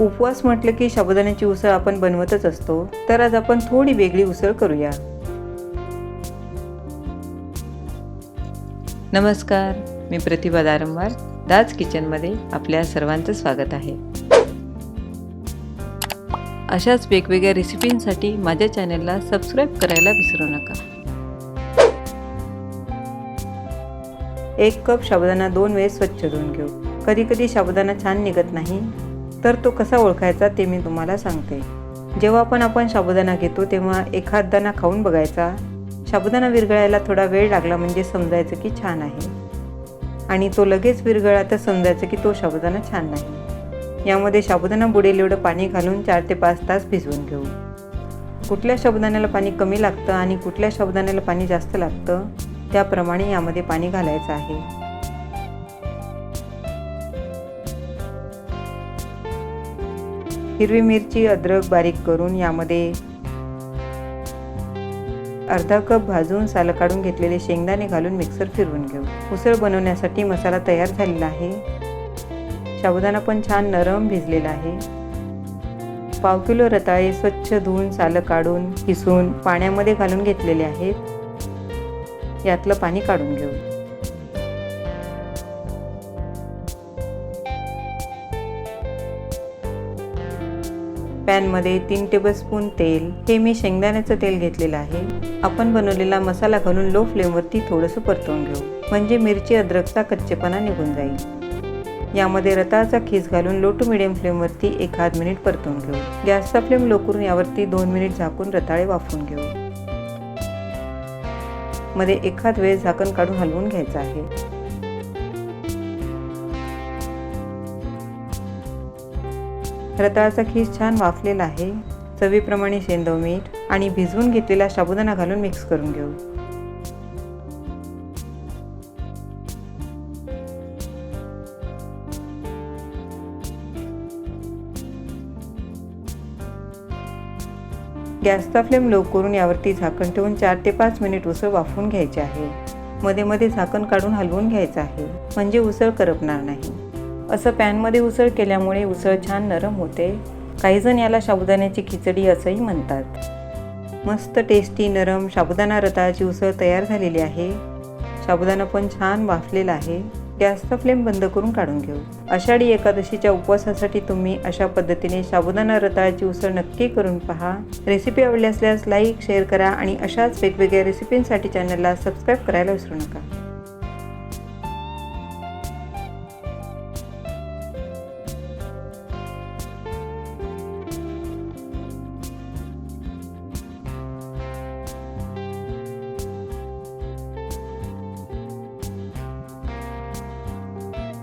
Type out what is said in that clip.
उपवास म्हटलं की साबुदाण्याची उसळ आपण बनवतच असतो. तर आज आपण थोडी वेगळी उसळ करूया. नमस्कार मी प्रतिभा दारंवार दाज किचनमध्ये आपल्या सर्वांचं स्वागत आहे. अशाच वेगवेगळ्या रेसिपींसाठी माझ्या चॅनलला सबस्क्राईब करायला विसरू नका. एक कप साबुदाणा दोन वेळेस स्वच्छ धुवून घेऊ. कधी कधी साबुदाणा छान निघत नाही तर तो कसा ओळखायचा ते मी तुम्हाला सांगते. जेव्हा पण आपण साबुदाणा घेतो तेव्हा एखाद दाणा खाऊन बघायचा. साबुदाणा विरघळायला थोडा वेळ लागला म्हणजे समजायचं की छान आहे. आणि तो लगेच विरघळा तर समजायचं की तो साबुदाणा छान नाही. यामध्ये साबुदाणा बुडेल एवढं पाणी घालून चार ते पाच तास भिजवून घेऊ. कुठल्या साबुदाण्याला पाणी कमी लागतं आणि कुठल्या साबुदाण्याला पाणी जास्त लागतं त्याप्रमाणे यामध्ये पाणी घालायचं आहे. हिरवी मिरची अद्रक बारीक करून यामध्ये अर्धा कप भाजून सालं काढून घेतलेले शेंगदाणे घालून मिक्सर फिरवून घेऊ. उसळ बनवण्यासाठी मसाला तयार झालेला आहे. साबुदाणा पण छान नरम भिजलेला आहे. पाव किलो रताळे स्वच्छ धुवून सालं काढून किसून पाण्यामध्ये घालून घेतलेले आहेत. यातलं पाणी काढून घेऊ. पॅनमध्ये तीन टेबलस्पून तेल. हे मी शेंगदाण्याचं तेल घेतलेलं आहे. आपण बनवलेला मसाला घालून लो फ्लेमवरती थोडंसं परतवून घेऊ. म्हणजे मिरची अद्रकचा कच्चेपणा निघून जाईल. यामध्ये रताळाचा खीस घालून लो टू मिडियम फ्लेमवरती एखाद मिनिट परतवून घेऊ. गॅसचा फ्लेम लो करून यावरती दोन मिनिट झाकून रताळे वाफून घेऊ. मध्ये एखाद वेळ झाकण काढून हलवून घ्यायचं आहे. रताळाचा खीस छान वाफलेला आहे. चवीप्रमाणे शेंदव मीठ आणि भिजवून घेतलेला साबुदाणा घालून मिक्स करून घेऊ. गॅसचा फ्लेम लो करून यावरती झाकण ठेवून चार ते पाच मिनिट उसळ वाफवून घ्यायचे आहे. मध्ये मध्ये झाकण काढून हलवून घ्यायचं आहे. म्हणजे उसळ करपणार नाही. असं पॅनमध्ये उसळ केल्यामुळे उसळ छान नरम होते. काहीजण याला साबुदाण्याची खिचडी असंही म्हणतात. मस्त टेस्टी नरम साबुदाणा रताळाची उसळ तयार झालेली आहे. साबुदाणा पण छान वाफलेला आहे. गॅसचा फ्लेम बंद करून काढून घेऊ. आषाढी एकादशीच्या उपवासासाठी तुम्ही अशा पद्धतीने साबुदाणा रताळाची उसळ नक्की करून पहा. रेसिपी आवडली असल्यास लाईक शेअर करा आणि अशाच वेगवेगळ्या रेसिपींसाठी चॅनलला सबस्क्राईब करायला विसरू नका.